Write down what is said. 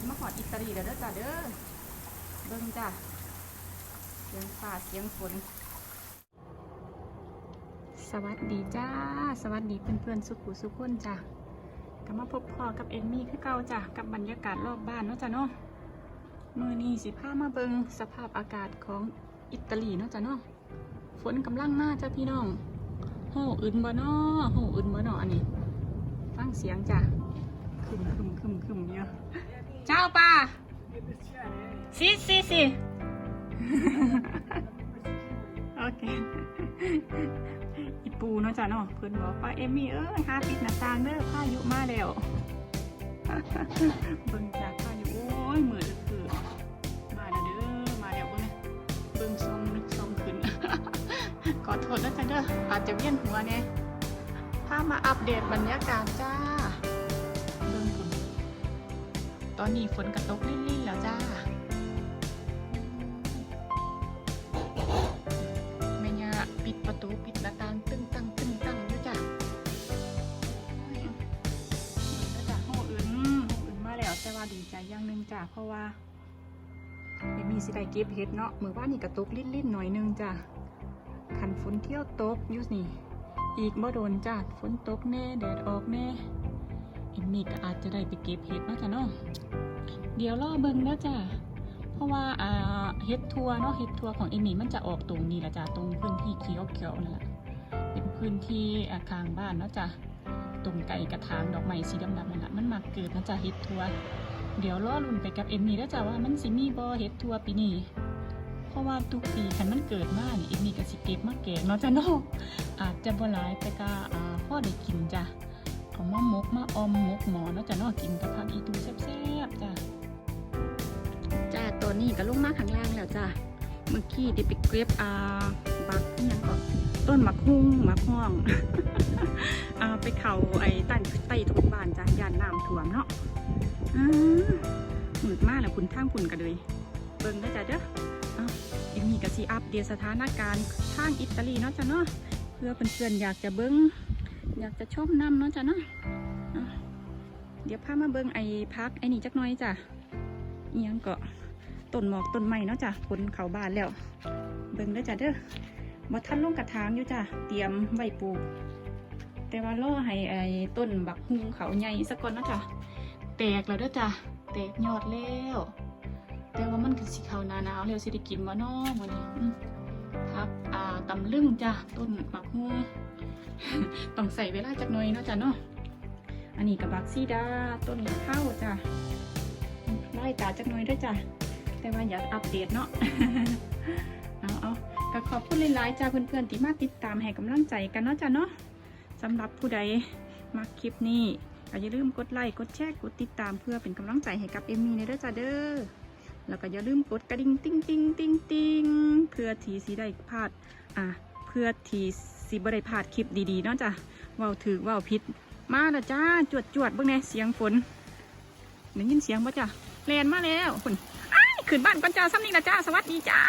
นมาหอดอิตาลีแล้วเด้อจ้าเด้อเบิ่งจ้าเสียงฟ้าเสียงฝนสวัสดีจ้า สวัสดีเพื่อนๆสุขุสุขคนจ้ะก็มาพบพอกับเอมมี่คือเก่าจ้ะกับบรรยากาศรอบบ้านเนาะจ้ะเนาะมือนี้สิพามาเบิงสภาพอากาศของอิตาลีเนาะจ้ะเนาะฝนกำลังมาจ้ะพี่น้องโหอื่นบ่เนาะโหอื่นบ่นาะอันนี้ ฟังเสียงจ้ะคึมคึมคึมคึมเยอะ เจ้าป่าสิสิสิโอเคอีปูเนาะจ้ะเนาะเพื่อนบอกว่าเอมี่เอ้ยหาปิดหน้าต่างเด้อพายุมาแล้วเบิ่งจากพายุโอ้ยมือคือมาแล้วเด้อมาแล้วเบิ่งนะเบิ่งซองนึกซองขึ้นขอโทษนะจ๊ะเด้ออาจจะเวียนหัวเนี่ยพามาอัปเดตบรรยากาศจ้า ตอนนี้ฝนกระตกลิ่นๆแล้วจ้าแม่ย่าปิดประตูปิดหน้าต่างตึ้งตั้งตึ้งตั้งอยู่จ้ะเบิ่งแล้วจ้ะห้องอื่นห้องอื่นมาแล้วแต่ว่าดีใจอย่างหนึงจ้ะเพราะว่าไม่มีสิได้เก็บเห็ดเนาะเมื่อวานนี่กระตกลิ้นๆหน่อยนึงจ้ะขันฝนเที่ยวตกยู่นี่ อีกบ่โดนจ้ะฝนตกแน่แดดออกแน่ อ็มมี่ก็อาจจะได้ไปเก็บเห็ดเนาะจ้ะเนาะเดี๋ยวรอเบิ่งแล้วจ้ะเพราะว่าเฮ็ดทัวร์เนาะเฮ็ดทัวร์ของเอมี่มันจะออกตรงนี้ละจ้ะตรงพื้นที่เขียวเขียวๆนั่นแหละเป็นพื้นที่อาคารบ้านเนาะจ้ะตรงไก่กระถางดอกไม้สีดำๆนั่นแหละมันมักเกิดนะจ้ะเฮ็ดทัวร์เดี๋ยวรอลุ้นไปกับเอมี่แล้วจ้ะว่ามันสิมีบ่เฮ็ดทัวร์ปีนี้เพราะว่าทุกปีคันมันเกิดมานี่เอมี่ก็สิเก็บมาแกงเนาะจ้ะเนาะอาจจะบ่หลายแต่ก็อ่อได้กินจ้ะ เอามามกมาอมมกหมอนาะจ้ะนาะกินกับผักอีตูแซ่บๆจ้ะจ้าตัวนี้ก็ลงมาข้างล่างแล้วจ้าเมื่อกี้ดิไปเก็บอ่าบักอิหยังก่อนต้นมะฮุ่งมะฮ่องอ่าไปเขาไอ้ใต้ใต้ทุกบ้านจ้ายานน้ำท่วมเนาะอ่าหมืดมากแล้วคุณท่างคุณกันเลยเบิ่งได้จ้าเด้ออ้าวเอ็มมีกะซีอัปเดตสถานการณ์ทางอิตาลีเนาะจ้าเนาะเพื่อเพื่อนๆอยากจะเบิ่ง อยากจะชมน้ำเนาะจ้าเนาะเดี๋ยวพามาเบิ่งไอ้พักไอ้นี่จักน่อยจ้าเอียงก็ต้นหมอกต้นไม้เนาะจ้ะผลเขาบานแล้ว เบิ่งเด้อจ้ะเด้อบ่ทันลงกระถางอยู่จ้ะเตรียมไว้ปลูกแต่ว่าล่อให้ไอ้ต้นบักฮุงเขาใหญ่สักก่อนเนาะจ้ะแตกแล้วเด้อจ้ะแตกยอดแล้ว แต่ว่ามันคือสีขาวหนาหนาวแล้วสิได้กินบ่เนาะมื้อนี้ ครับอ่าตำลึงจ้ะต้นบักฮุงต้องใส่เวลาจักหน่อยเนาะจ้ะเนาะอันนี้กับบักซีดาต้นข้าวจ้ะไล่ตาจักหน่อยด้วยจ้ะแต่ว่าอยากอัปเดตเนาะเอาเอาก็ขอบคุณหลายๆจ้าเพื่อนๆที่มาติดตามให้กำลังใจกันเนาะจ้ะเนาะสำหรับผู้ใดมาคลิปนี้ก็อย่าลืมกดไลค์กดแชร์กดติดตามเพื่อเป็นกำลังใจให้กับเอมมี่ในเด้อจ้าเด้อ แล้วก็อย่าลืมกดกระดิ่งติ้งติ้งติ้งติ้งเพื่อทีสีได้พลาดอะเพื่อทีสีบ่ได้พลาดคลิปดีๆเนาะจ้ะว้าถือว้าพิษมาและจ้าจวดจวดบ้างเนี่ยเสียงฝนได้ยินเสียงป่ะจ้ะแลนมาแล้วฝนขึ้นบ้านก่อนจ้าซ้ำนี่ละจ้าสวัสดีจ้า